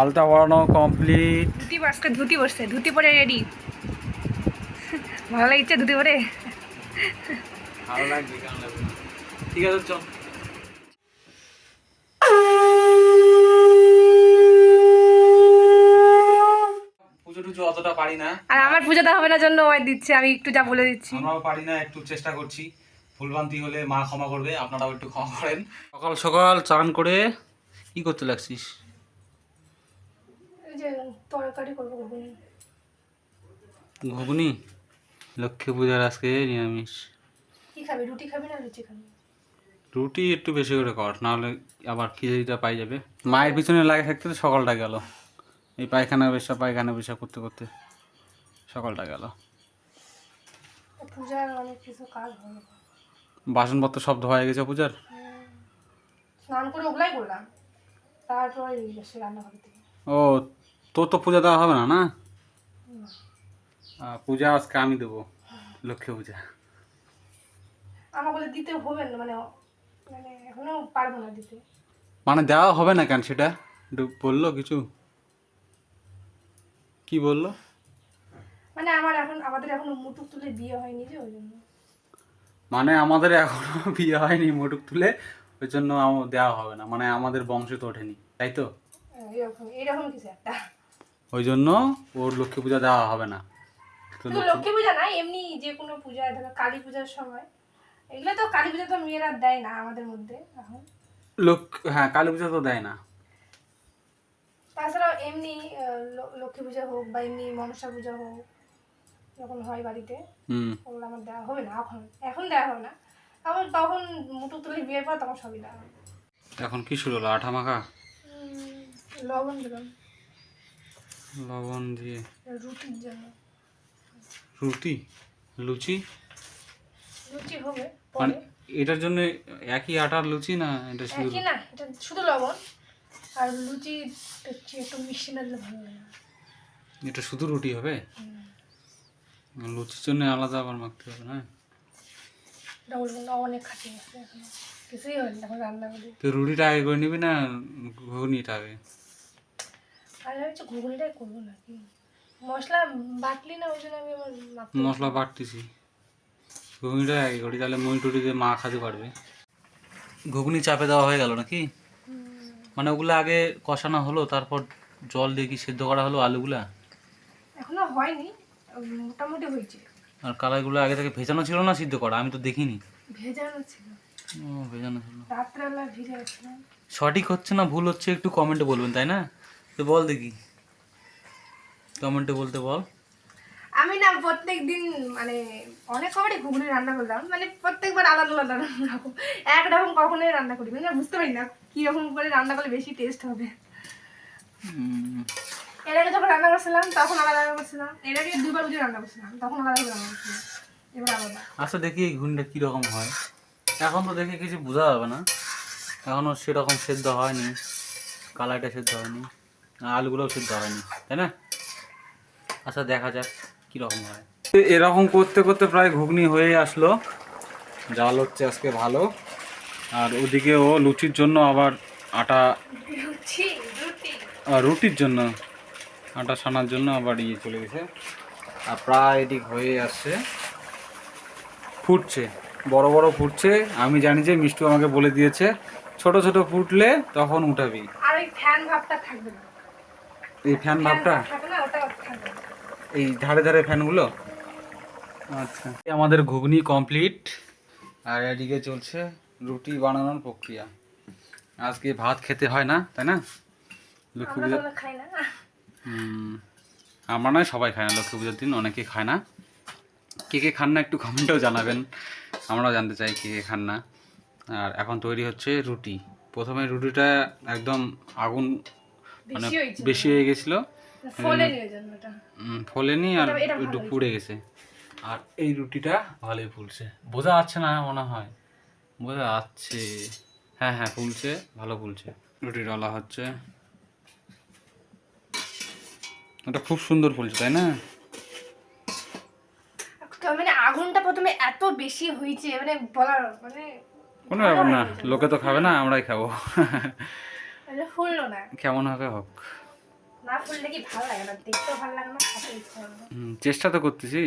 আলতা পরানো কমপ্লিট ধুতি আজকে ধুতি বসছে ধুতি পরে রেডি ভালো লাগছে ধুতি পরে? ভালো লাগবে ঠিক আছে চল। অতটা পারি না। আর আমার পুজোটা হবে না জন্য ওই দিচ্ছে আমি একটু যা বলে দিচ্ছি। আমরাও পারি না একটু চেষ্টা করছি। ভুলভ্রান্তি হলে মা ক্ষমা করবে আপনারাও একটু ক্ষমা করেন। সকাল সকাল চান করে কি করতে লাগছিস? তরকারি করব ঘুগনি। ঘুগনি? লক্ষ্মী পূজার আজকে নিরামিষ। কি খাবি রুটি খাবি না লুচি খাবি? রুটি একটু বেশি করে কর নাহলে আবার খিচুড়িটা পাই যাবে। মায়ের পিছনে লাগে থাকতে তো সকালটা গেল। এই পায়খানা পেশা পায়খানা পেশা করতে করতে সকালটা গেল। পূজার অনেক কিছু কাজ হবে বাসনপত্র সব ধোয়া হয়ে গেছে পূজার? স্নান করে ওগুলাই করলাম। তারপর ও তোর তো পূজা দেওয়া হবে না না? পূজা আজকে আমি দেবো লক্ষ্মী পূজা। আমার বলে দিতে হবে না মানে মানে এখনও পারব না দিতে। মানে দেওয়া হবে না কেন সেটা? বলল কিছু? কি বলল? মানে আমার এখন আমাদের এখনও মুটুক তুলে বিয়ে হয়নি যে ওই জন্য। মানে আমাদের এখনও বিয়ে হয়নি মোটুক তুলে ওই জন্য দেওয়া হবে না। মানে আমাদের বংশ তো ওঠেনি তাই তো? হ্যাঁ, এরকম এরকম কিছু একটা। ওই জন্য ওর লক্ষ্মী পূজা দেওয়া হবে না। তো লক্ষ্মী পূজা না এমনি যে কোনো পূজা ধরো কালী পূজার সময়। এগুলো তো কালী পূজা তো মেয়েরা দেয় না আমাদের মধ্যে এখন। লোক হ্যাঁ কালী পূজা তো দেয় না। তাছাড়াও এমনি লক্ষ্মী পূজা হোক বা এমনি মনসা পূজা হোক যখন হয় বাড়িতে হুম। ওগুলো আমার দেওয়া হবে না এখন এখন দেওয়া হবে না। আবার তখন মুটুক তুলে বিয়ের পর তখন সবই দেওয়া হবে। এখন কি শুরু হলো আঠা মাখা? লবণ দিলাম। লবণ দিয়ে। রুটির জন্য রুটি? লুচি? লুচি হবে মানে এটার জন্য একই আটার লুচি না এটা শুধু একই না এটা শুধু লবণ। আর লুচি একটু একটু মিষ্টি না দিলে ভালো লাগে এটা শুধু রুটি হবে? লুচির জন্য আলাদা আবার মাখতে হবে না? এটা বলব না অনেক খাটি আছে এখন। কিছুই হয়নি এখন রান্না করি। তো রুটিটা আগে করে নিবি না ঘুগনিটা আগে? আমি হচ্ছে ঘুগনিটাই করব নাকি? মশলা বাটলি না ওই জন্য আমি আমার মশলা বাটতেছি। ঘুগনিটা আগে করি তাহলে মুড়ি টুড়ি দিয়ে মা খাতে পারবে। ঘুগনি চাপে দেওয়া হয়ে গেল নাকি? মানে ওগুলো আগে কষানো হলো তারপর জল দিয়ে কি সেদ্ধ করা হলো আলুগুলা? এখনও হয়নি মোটামুটি হয়েছে। আর কালাইগুলো আগে থেকে ভেজানো ছিল না সিদ্ধ করা? আমি তো দেখিনি। ভেজানো ছিল। ও ভেজানো ছিল। রাত্রেবেলা ভিজে সঠিক হচ্ছে না ভুল হচ্ছে একটু কমেন্টে বলবেন তাই না? তো বল দেখি। কমেন্টে বলতে বল। আমি না প্রত্যেক দিন মানে অনেক কবারই ঘুগনি রান্না করলাম মানে প্রত্যেকবার আলাদা আলাদা রান্না রকম একরকম কখনোই রান্না করি মানে বুঝতে পারি না কীরকম করে রান্না করলে বেশি টেস্ট হবে। এর আগে যখন রান্না করছিলাম তখন আলাদা রান্না করছিলাম। এর আগে দুবার বুঝে রান্না করছিলাম তখন আলাদা রান্না করছিলাম। এবার আলাদা। আচ্ছা দেখি এই ঘুগনিটা কীরকম হয়। এখন তো দেখে কিছু বোঝা যাবে না। এখনও সেরকম সেদ্ধ হয়নি কালারটা সেদ্ধ হয়নি। আলুগুলোও সেদ্ধ হয়নি তাই না? আচ্ছা দেখা যাক কীরকম হয়। এরকম করতে করতে প্রায় ঘুগনি হয়ে আসলো। জাল হচ্ছে আজকে ভালো। আর ওদিকে ও লুচির জন্য আবার আটা লুচি রুটি। আর রুটির জন্য আটা সানার জন্য আবার ইয়ে চলে গেছে। আর প্রায় এদিক হয়ে আসছে। ফুটছে বড় বড় ফুটছে। আমি জানি যে মিষ্টু আমাকে বলে দিয়েছে ছোট ছোট ফুটলে তখন উঠাবি। আর ওই ফ্যান ভাবটা থাকবে না। এই ফ্যান ভাবটা এই ধারে ধারে ফ্যানগুলো আচ্ছা। আমাদের ঘুগনি কমপ্লিট আর এদিকে চলছে রুটি বানানোর প্রক্রিয়া। আজকে ভাত খেতে হয় না তাই না? লক্ষ্মী আমরা পূজা আমরা নয় সবাই খায় না। লক্ষ্মী পুজোর দিন অনেকে খায় না। কে কে খান না একটু কমেন্টেও জানাবেন। আমরাও জানতে চাই কে কে খান না। আর এখন তৈরি হচ্ছে রুটি। প্রথমে রুটিটা একদম আগুন মানে বেশি হয়ে গেছিল। ফোলেনি আর একটু পুড়ে গেছে। আর এই রুটিটা ভালোই ফুলছে। বোঝা যাচ্ছে না মনে হয়। বোঝা যাচ্ছে। হ্যাঁ হ্যাঁ ফুলছে ভালো ফুলছে। রুটি ডলা হচ্ছে। ওটা খুব সুন্দর ফুলছে তাই না? মানে আগুনটা প্রথমে এত বেশি হয়েছে মানে বলার মানে কোনো ব্যাপার না। লোকে তো খাবে না আমরাই খাব। ফুললো না। কেমন হবে হোক। না ফুললে কি ভালো লাগে না? দেখতেও ভালো লাগে না খেতে ইচ্ছা হবে না। হুম, চেষ্টা তো করতেছি।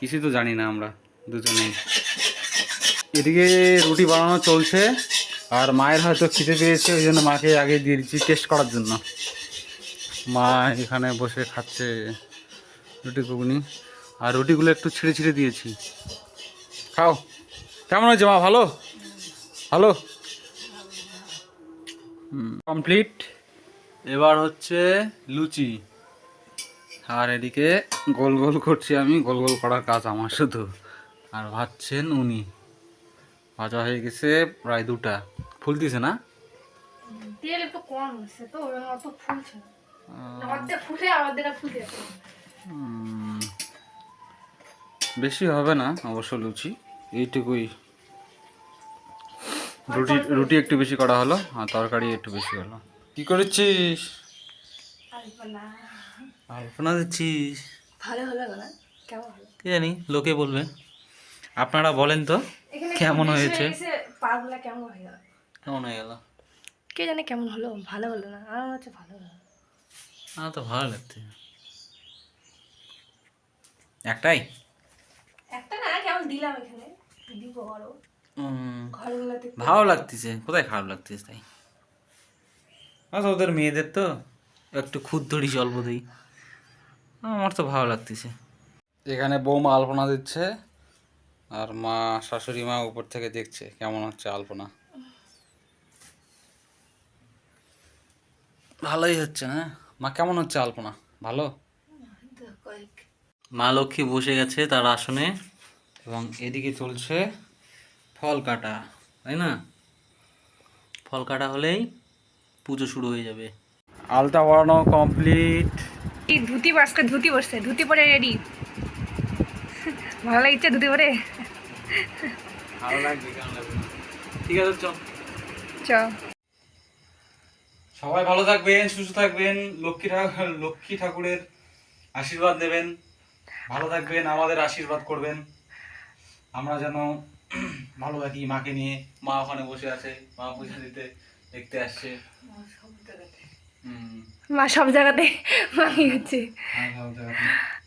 কিছু তো জানি না আমরা দুজনেই। এদিকে রুটি বানানো চলছে আর মায়ের হয়তো খিদে পেয়েছে ওই জন্য মাকে আগে দিয়ে দিচ্ছি টেস্ট করার জন্য। মা এখানে বসে খাচ্ছে রুটি ঘুগনি। আর রুটিগুলো একটু ছিঁড়ে ছিঁড়ে দিয়েছি। খাও। কেমন হয়েছে মা? ভালো? ভালো? কমপ্লিট। এবার হচ্ছে লুচি। আর এদিকে গোল গোল করছি আমি গোল গোল করার কাজ আমার শুধু। আর ভাবছেন উনি। ভাজা হয়ে গেছে প্রায় দুটা। ফুলতিছে না? তেল একটু কম হচ্ছে তো অত ফুলছে ফুলে বেশি হবে না অবশ্য লুচি। এইটুকুই। রুটি রুটি একটু বেশি করা হলো আর তরকারি একটু বেশি হলো। কি করেছিস? আলপনা। দিচ্ছিস? ভালো হলো না কেমন হলো? কি জানি লোকে বলবে। আপনারা বলেন তো কেমন হয়েছে? পাগুলা কেমন হয়ে গেল? কেমন হয়ে গেল? কে জানে কেমন হলো ভালো হলো না আমার হচ্ছে ভালো হলো। আমার তো ভালো লাগছে। একটাই? একটা না কেমন দিলাম এখানে দিব ঘরগুলোতে ভালো লাগতেছে। কোথায় খারাপ লাগতেছে তাই? আচ্ছা ওদের মেয়েদের তো একটু ক্ষুদ্রই অল্প দিই আমার তো ভালো লাগতেছে। এখানে বৌমা আলপনা দিচ্ছে আর মা শাশুড়ি মা উপর থেকে দেখছে কেমন হচ্ছে আলপনা। ভালোই হচ্ছে না মা কেমন হচ্ছে আলপনা? ভালো? মা লক্ষ্মী বসে গেছে তার আসনে এবং এদিকে চলছে ফল কাটা তাই না? ফল কাটা হলেই পুজো শুরু হয়ে যাবে। আলতা পড়ানো কমপ্লিট এই ধুতি আজকে ধুতি বসছে ধুতি পরে রেডি ভালো লাগছে ধুতি পরে? ভালো লাগবে কেমন লাগবে না? ঠিক আছে চল। চ। সবাই ভালো থাকবেন সুস্থ থাকবেন লক্ষ্মী ঠাকুর লক্ষ্মী ঠাকুরের আশীর্বাদ নেবেন। ভালো থাকবেন আমাদের আশীর্বাদ করবেন। আমরা যেন ভালো থাকি মাকে নিয়ে মা ওখানে বসে আছে মা পুজো দিতে দেখতে আসছে। মা সব জায়গাতে। মামি হচ্ছে? হ্যাঁ।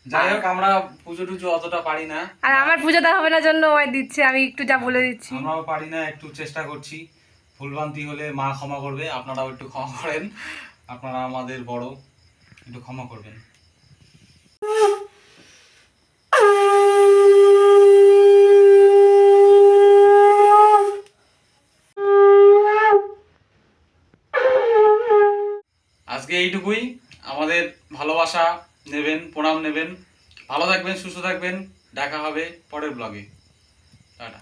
যাই হোক আমরা পুজো টুজো অতটা পারি না। আর আমার পুজোটা হবে না জন্য ওই দিচ্ছে আমি একটু যা বলে দিচ্ছি। আমরাও পারি না একটু চেষ্টা করছি। ভুলভ্রান্তি হলে মা ক্ষমা করবে আপনারাও একটু ক্ষমা করেন। আপনারা আমাদের বড় একটু ক্ষমা করবেন আজকে এইটুকুই। আমাদের ভালোবাসা নেবেন, প্রণাম নেবেন। ভালো থাকবেন, সুস্থ থাকবেন। দেখা হবে পরের ব্লগে টাটা।